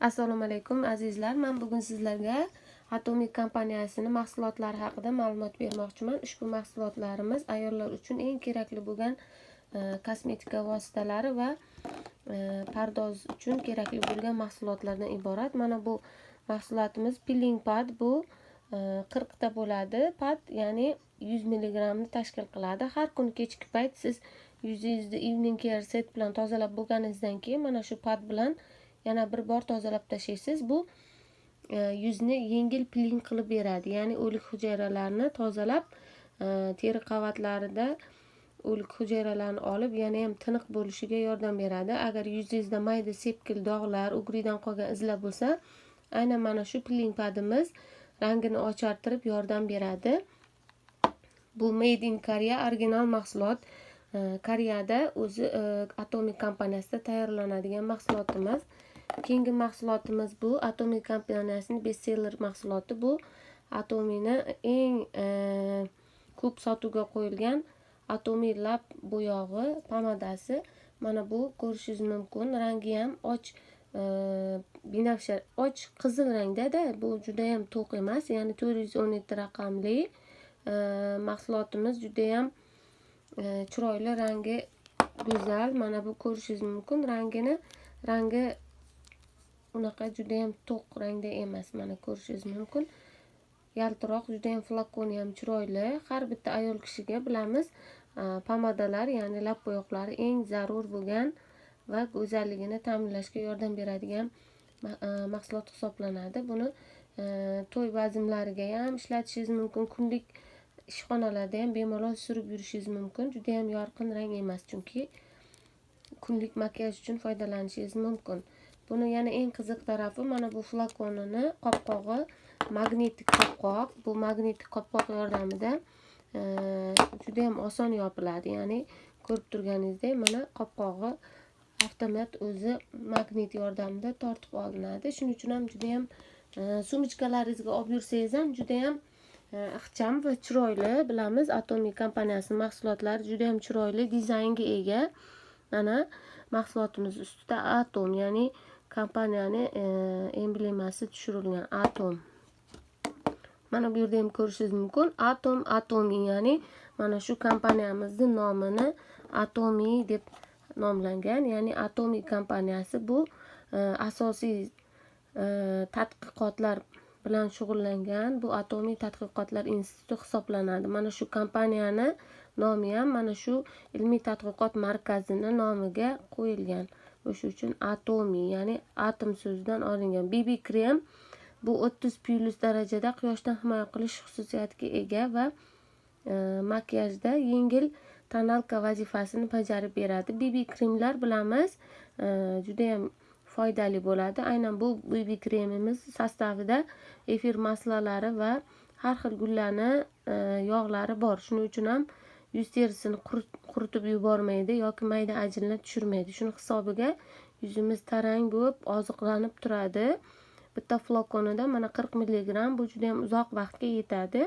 assalomu alaykum azizlar. Man bugun sizlarga atomik kompaniyasini mahsulotlari haqida ma'lumot bermoqchiman. Ushbu mahsulotlarimiz ayollar uchun eng kerakli bo'lgan e, kosmetika vositalari va e, pardoz uchun kerakli bo'lgan mahsulotlardan iborat. Mana bu mahsulotimiz piling pad. Bu e, qirqta bo'ladi. Pad ya'ni yuz milligramni tashkil qiladi. Har kuni kechki payt siz yuzingizni evening care set bilan tozalab bo'lganingizdan keyin mana shu pad bilan yana bir bor tozalab tashlaysiz bu e, yuzni yengil piling qilib beradi. Ya'ni o'lik hujayralarni tozalab e, teri qavatlarida o'lik hujayralarni olib yana ham tiniq bo'lishiga yordam beradi. Agar yuzingizda mayda sepkil dog'lar ugridan qolgan izlar bo'lsa aynan mana shu piling padimiz rangini ochartirib yordam beradi. Bu made in korea original mahsulot. Koreyada o'zi e, atomic kompaniyasida tayyorlanadigan mahsulotimiz. Keyingi mahsulotimiz bu. Atomik kompaniyasini bestseller mahsuloti bu. Atomini eng e, ko'p sotuvga qo'yilgan atomiy lab bo'yog'i pomadasi mana bu ko'rishingiz mumkin. Rangi ham och e, binafsha och qizil rangdada bu judayam to'q emas. Ya'ni to'rt yuz o'n yetti raqamli mahsulotimiz judayam chiroyli rangi go'zal mana bu ko'rishingiz mumkin. Rangini rangi unaqa judayam to'q rangda emas. Mana ko'rishingiz mumkin. Yaltiroq judayam flakoni ham chiroyli. Har bitta ayol kishiga bilamiz pomadalar ya'ni lab bo'yoqlari eng zarur bo'lgan va go'zalligini ta'minlashga yordam beradigan mahsulot hisoblanadi. Buni to'y bazmlariga ham ishlatishingiz mumkin. Kunlik ishxonalarda ham bemalol surib yurishingiz mumkin. Juda yam yorqin rang emas chunki kunlik makiyaj uchun foydalanishingiz mumkin. Buni yana eng qiziq tarafi mana bu flakonini qopqog'i magnetik qopqoq. Bu magnetik qopqoq yordamida e, juda yam oson yopiladi. Ya'ni ko'rib turganingizdek mana qopqog'i avtomat o'zi magnit yordamida tortib olinadi. Shuning uchun ham juda yam e, sumочкalaringizga olib yursangiz ham juda yam Э, ixcham va chiroyli bilamiz atomiy kompaniyasini mahsulotlari juda yam chiroyli dizaynga ega. Mana mahsulotimiz ustida atom ya'ni kompaniyani e, emblemasi tushirilgan atom. Mana bu yerda ham ko'rishingiz mumkin. Atom atomiy ya'ni mana shu kompaniyamizni nomini atomiy deb nomlangan ya'ni atomiy kompaniyasi bu e, asosiy e, tadqiqotlar bilan shug'ullangan bu atomiy tadqiqotlar instituti hisoblanadi. Mana shu kompaniyani nomi ham mana shu ilmiy tadqiqot markazini nomiga qo'yilgan. O'sha uchun atomiy ya'ni atom so'zidan olingan. Bb krem bu o'ttiz plyus darajada quyoshdan himoya qilish xususiyatiga ega va e, makiyajda yengil tonalka vazifasini bajarib beradi. Bb kremlar bilamiz e, judayam foydali bo'ladi. Aynan bu bb kremimiz sostavida efir maslalari va har xil gullarni e, yog'lari bor. Shuning uchun ham yuz terisini quritib yubormaydi yoki mayda ajinlar tushirmaydi. Shuni hisobiga yuzimiz tarang bo'lib oziqlanib turadi. Bitta flakonida mana qirq milligramm bu juda yam uzoq vaqtga yetadi.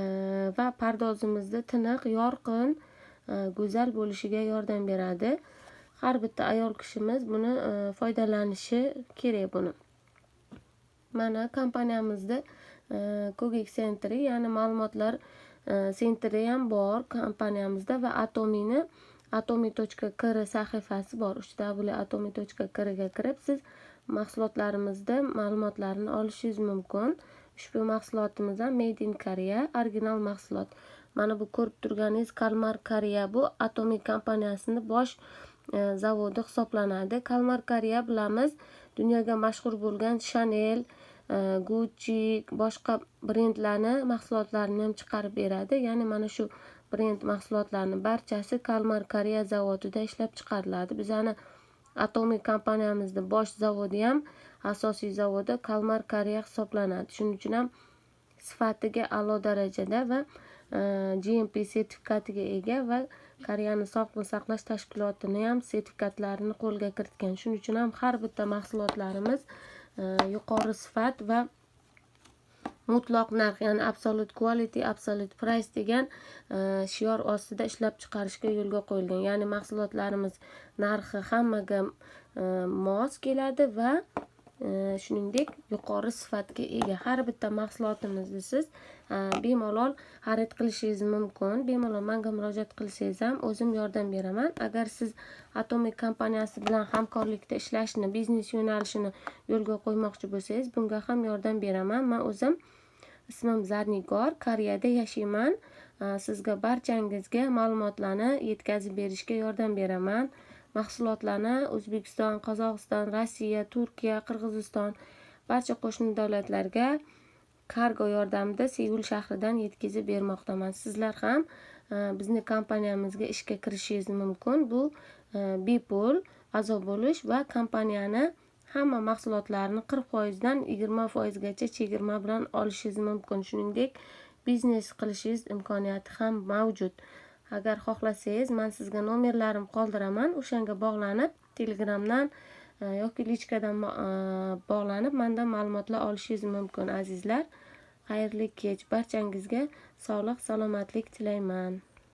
E, va pardozimizni tiniq yorqin e, go'zal bo'lishiga yordam beradi. Har bitta ayol kishimiz buni e, foydalanishi kerak buni. Mana kompaniyamizda e, kogek sentri ya'ni ma'lumotlar e, sentri ham bor kompaniyamizda va atomini atomiy точка kr sahifasi bor. Uchw atomiy точка krga kirib siz mahsulotlarimizda ma'lumotlarni olishingiz mumkin. Ushbu mahsulotimiz ham made in korea original mahsulot. Mana bu ko'rib turganingiz kalmar korea bu atomiy kompaniyasini bosh E, zavodi hisoblanadi. Kalmar korea bilamiz dunyoga mashhur bo'lgan chanel e, gucci boshqa brendlarni mahsulotlarini ham chiqarib beradi. Ya'ni mana shu brend mahsulotlarni barchasi kalmar koreya zavodida ishlab chiqariladi. Bizani atomiy kompaniyamizni bosh zavodi ham asosiy zavodi kalmar koreya hisoblanadi. Shuning uchun ham sifatiga a'lo darajada va Э, gmp sertifikatiga ega va koreyani sog'liqni saqlash tashkilotini ham sertifikatlarini qo'lga kiritgan. Shuning uchun ham har bitta mahsulotlarimiz e, yuqori sifat va mutlaq narx ya'ni absolute quality absolute price degan e, shior ostida ishlab chiqarishga yo'lga qo'yilgan. Ya'ni mahsulotlarimiz narxi hammaga e, mos keladi va shuningdek yuqori sifatga ega har bitta mahsulotimizni siz e, bemalol xarid qilishingiz mumkin. Bemalol manga murojaat qilsangiz ham o'zim yordam beraman. Agar siz atomik kompaniyasi bilan hamkorlikda ishlashni biznes yo'nalishini yo'lga qo'ymoqchi bo'lsangiz bunga ham yordam beraman. Man o'zim ismim zarnigor koreyada yashayman e, sizga barchangizga ma'lumotlarni yetkazib berishga yordam beraman. Mahsulotlarni o'zbekiston qozog'iston rossiya turkiya qirg'iziston barcha qo'shni davlatlarga kargo yordamida seul shahridan yetkazib bermoqdaman. Sizlar ham e, bizni kompaniyamizga ishga kirishingiz mumkin. Bu e, bepul a'zo bo'lish va kompaniyani hamma mahsulotlarini qirq foizdan yigirma foizgacha chegirma bilan olishingiz mumkin. Shuningdek biznes qilishingiz imkoniyati ham mavjud. Agar xohlasangiz man sizga nomerlarim qoldiraman. O'shanga bog'lanib telegramdan e, yoki lichkadan e, bog'lanib mandan ma'lumotlar olishingiz mumkin azizlar. Xayrli kech. Barchangizga sog'lik salomatlik tilayman.